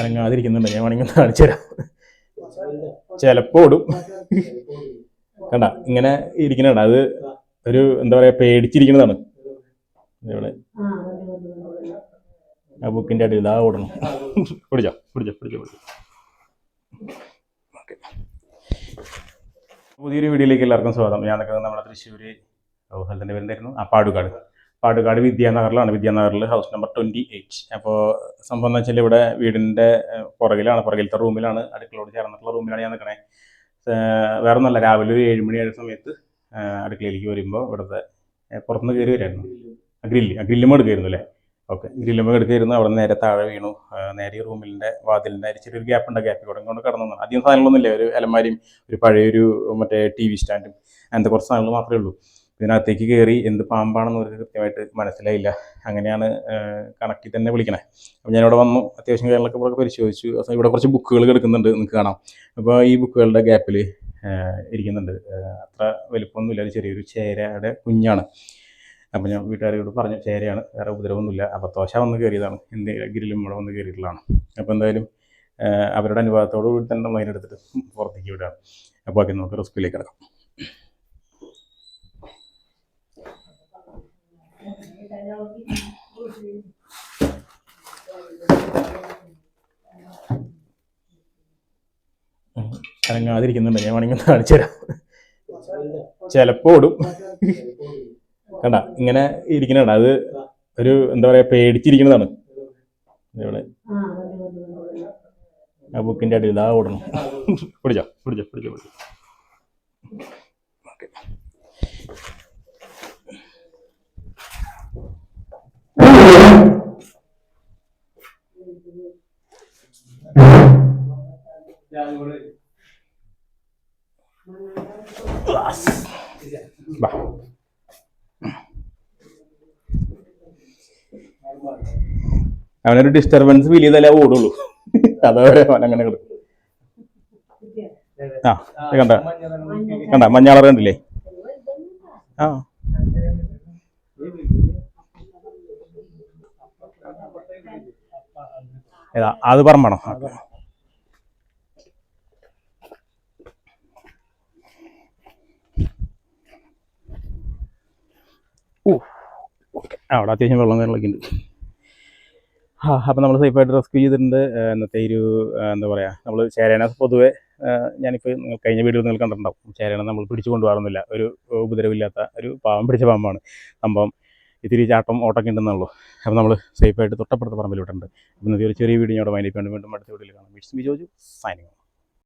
അനങ്ങാതിരിക്കുന്നുണ്ട് ഞാൻ വേണമെങ്കിൽ കാണിച്ചു തരാം. ചിലപ്പോ ഓടും കണ്ട ഇങ്ങനെ ഇരിക്കണതാണ് അത് ഒരു എന്താ പറയാ പേടിച്ചിരിക്കുന്നതാണ് ഇവിടെ. ആ ബുക്കിന്റെ അടിയിൽ ഇതാ ഓടണം. പിടിച്ചോ പിടിച്ചോ പിടിച്ചോ പുതിയൊരു വീഡിയോയിലേക്ക് എല്ലാവർക്കും സ്വാഗതം. നിൽക്കുന്നത് നമ്മുടെ തൃശ്ശൂർ സ്ഥലത്തിന്റെ പേരുണ്ടായിരുന്നു ആ പാടുകാട്. പാടുകാട് വിദ്യാനഗറിലാണ് വിദ്യാനഗറിൽ ഹൗസ് നമ്പർ ട്വന്റി എയ്റ്റ് അപ്പോൾ സംഭവം എന്ന് വെച്ചാൽ ഇവിടെ വീടിന്റെ പുറകിലാണ് പുറകിലത്തെ റൂമിലാണ് അടുക്കളയോട് ചേർന്നിട്ടുള്ള റൂമിലാണ് ഞാൻ നിൽക്കണേ വേറെ ഒന്നല്ല രാവിലെ ഒരു ഏഴ് മണിയായ സമയത്ത് അടുക്കളയിലേക്ക് വരുമ്പോൾ ഇവിടുത്തെ പുറത്തുനിന്ന് കയറി വരായിരുന്നു. ഗ്രില്ല് ഗ്രില്ലുമ്പോൾ എടുക്കായിരുന്നു അല്ലേ? ഓക്കെ ഗ്രില്ലുമ്പോൾ എടുക്കായിരുന്നു അവിടെ നേരെ താഴെ വീണു. നേരെ ഈ റൂമിലിന്റെ വാതിലിന്റെ ചെറിയൊരു ഗ്യാപ്പ് ഉണ്ട് ഗ്യാപ്പിൽ കൂടെ കൊണ്ട് കടന്നു വന്നു. അധികം സാധനങ്ങളൊന്നുമില്ല ഒരു അലമാരിയും ഒരു പഴയൊരു മറ്റേ ടി വി സ്റ്റാൻഡും അങ്ങനത്തെ കുറച്ച് സാധനങ്ങൾ മാത്രമേ ഉള്ളൂ. ഇതിനകത്തേക്ക് കയറി എന്ത് പാമ്പാണെന്ന് അവർക്ക് കൃത്യമായിട്ട് മനസ്സിലായില്ല. അങ്ങനെയാണ് കണക്റ്റിൽ തന്നെ വിളിക്കണേ. അപ്പോൾ ഞാനിവിടെ വന്നു അത്യാവശ്യം കാര്യങ്ങളൊക്കെ പരിശോധിച്ചു. ഇവിടെ കുറച്ച് ബുക്കുകൾ കിടക്കുന്നുണ്ട് നിങ്ങൾക്ക് കാണാം. അപ്പോൾ ഈ ബുക്കുകളുടെ ഗ്യാപ്പിൽ ഇരിക്കുന്നുണ്ട്. അത്ര വലിപ്പമൊന്നുമില്ല ഒരു ചെറിയൊരു ചേരയുടെ കുഞ്ഞാണ്. അപ്പം ഞാൻ വീട്ടുകാരോട് പറഞ്ഞു ചേരയാണ് വേറെ ഉപദ്രവമൊന്നുമില്ല. അപ്പോൾ തോശ വന്ന് കയറിയതാണ്. എന്റെ ഗിരിലും ഇവിടെ വന്ന് കയറിയിട്ടുള്ളതാണ്. അപ്പോൾ എന്തായാലും അവരുടെ അനുഭവത്തോടു കൂടി തന്നെ നമ്മൾ അതിനെടുത്തിട്ട് പുറത്തേക്ക് വിടുകയാണ്. അപ്പോൾ ഒക്കെ നമുക്ക് റിസ്ക്കിലേക്ക് കിടക്കാം. അനങ്ങാതിരിക്കുന്നുണ്ട് ഞാൻ വേണമെങ്കിൽ കാണിച്ചു തരാം. ചിലപ്പോ ഓടും. കണ്ട ഇങ്ങനെ ഇരിക്കണതാണ് അത് ഒരു എന്താ പറയാ പേടിച്ചിരിക്കുന്നതാണ്. ഇവിടെ ആ ബുക്കിന്റെ അടിയിൽ ഇതാ ഓടണം. പിടിച്ചോ പിടിച്ചോ പിടിച്ചോ പിടിച്ചോ. ഓക്കെ. ബാ അവനൊരു ഡിസ്റ്റർബൻസ് ഫീൽ ചെയ്താലേ ഓടുള്ളൂ. അതവരെ അവൻ അങ്ങനെ കിടക്കും. ആ കണ്ട. കണ്ട മഞ്ഞ കളർ കണ്ടില്ലേ? ആ. ഏതാ അത് പറമ്പണോ? ഓക്കെ. അവിടെ അത്യാവശ്യം വെള്ളം കാര്യങ്ങളൊക്കെ ഉണ്ട്. ആ അപ്പം നമ്മൾ സേഫായിട്ട് റെസ്ക്യൂ ചെയ്തിട്ടുണ്ട്. ഇന്നത്തെ ഒരു എന്താ പറയുക നമ്മൾ ചേരേന പൊതുവെ ഞാനിപ്പോൾ കഴിഞ്ഞ വീഡിയോ നിങ്ങൾ കണ്ടിട്ടുണ്ടാവും. ചേരേന നമ്മൾ പിടിച്ചു കൊണ്ടുപോകാറൊന്നുമില്ല. ഒരു ഉപദ്രവമില്ലാത്ത ഒരു പാവം പിടിച്ച പാമ്പാണ് സംഭവം ഇത്തിരി ചാട്ടം ഓട്ടൊക്കെ ഉണ്ടെന്നുള്ളൂ അപ്പം നമ്മൾ സേഫായിട്ട് തൊട്ടപ്പുറത്ത് പറമ്പിൽ അപ്പം ഇന്നത്തെ ഒരു ചെറിയ വീഡിയോ അവിടെ വൈൻഡപ്പ് വീണ്ടും അടുത്ത വീഡിയോയിൽ കാണാം. വിഷ്ണു ബിജോജു സൈനിങ്